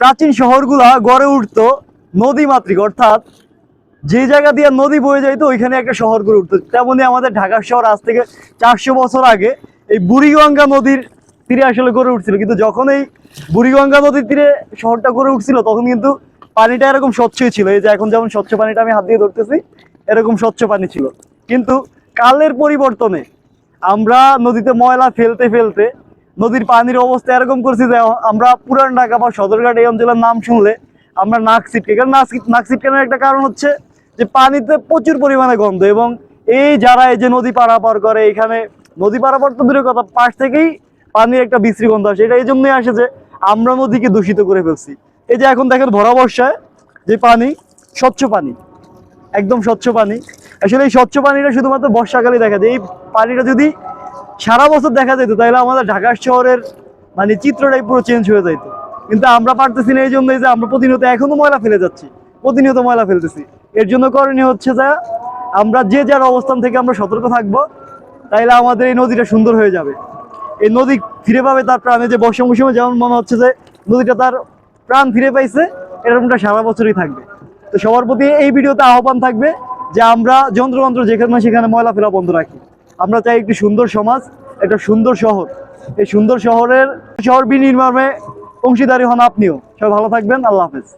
প্রাচীন শহরগুলা গড়ে উঠতো নদী মাতৃক, অর্থাৎ যে জায়গা দিয়ে নদী বয়ে যাইতো, ওইখানে একটা শহর গড়ে উঠতো। তেমনি আমাদের ঢাকা শহর আজ থেকে চারশো বছর আগে এই বুড়িগঙ্গা নদীর তীরে আসলে গড়ে উঠছিল। কিন্তু যখন এই বুড়িগঙ্গা নদীর তীরে শহরটা গড়ে উঠছিল, তখন কিন্তু পানিটা এরকম স্বচ্ছই ছিল। এই যে এখন যেমন স্বচ্ছ পানিটা আমি হাত দিয়ে ধরতেছি, এরকম স্বচ্ছ পানি ছিল। কিন্তু কালের পরিবর্তনে আমরা নদীতে ময়লা ফেলতে ফেলতে নদীর পানির অবস্থা এরকম করছি যে আমরা পুরান ঢাকা বা সদরঘাট এই অঞ্চলের নাম শুনলে আমরা নাক ছিটকে কারণ নাক ছিট- নাক ছিটকানোর একটা কারণ হচ্ছে যে পানিতে প্রচুর পরিমাণে গন্ধ এবং এই যারা এই যে নদী পারাপার করে, এখানে নদী পারাপার তো দূরের কথা, পাশ থেকেই পানির একটা বিশ্রী গন্ধ আসে। এটা এই জন্যই আসে যে আমরা নদীকে দূষিত করে ফেলছি। এই যে এখন দেখেন ভরা বর্ষায় যে পানি, স্বচ্ছ পানি, একদম স্বচ্ছ পানি। আসলে এই স্বচ্ছ পানিটা শুধুমাত্র বর্ষাকালে দেখা যায়। এই পানিটা যদি সারা বছর দেখা যেত তাহলে আমাদের ঢাকা শহরের মানে চিত্রটাই পুরো চেঞ্জ হয়ে যেত কিন্তু আমরা পারতেছি না এই জন্যই যে আমরা প্রতিনিয়ত এখনও ময়লা ফেলে যাচ্ছি, প্রতিনিয়ত ময়লা ফেলতেছি। এর জন্য করণীয় হচ্ছে যে আমরা যে যার অবস্থান থেকে আমরা সতর্ক থাকব, তাইলে আমাদের এই নদীটা সুন্দর হয়ে যাবে। এই নদী ফিরে পাবে তার প্রাণে যে বর্ষা মৌসুমে, যেমন মনে হচ্ছে যে নদীটা তার প্রাণ ফিরে পাইছে, এরকমটা সারা বছরই থাকবে। তো সবার প্রতি এই ভিডিওতে আহ্বান থাকবে যে আমরা যন্ত্রমন্ত্র যেখানে সেখানে ময়লা ফেলা বন্ধ রাখি। আমরা চাই একটি সুন্দর সমাজ, একটা সুন্দর শহর। এই সুন্দর শহরের শহর বিনির্মাণে অংশীদারী হন আপনিও। সবাই ভালো থাকবেন, আল্লাহ হাফেজ।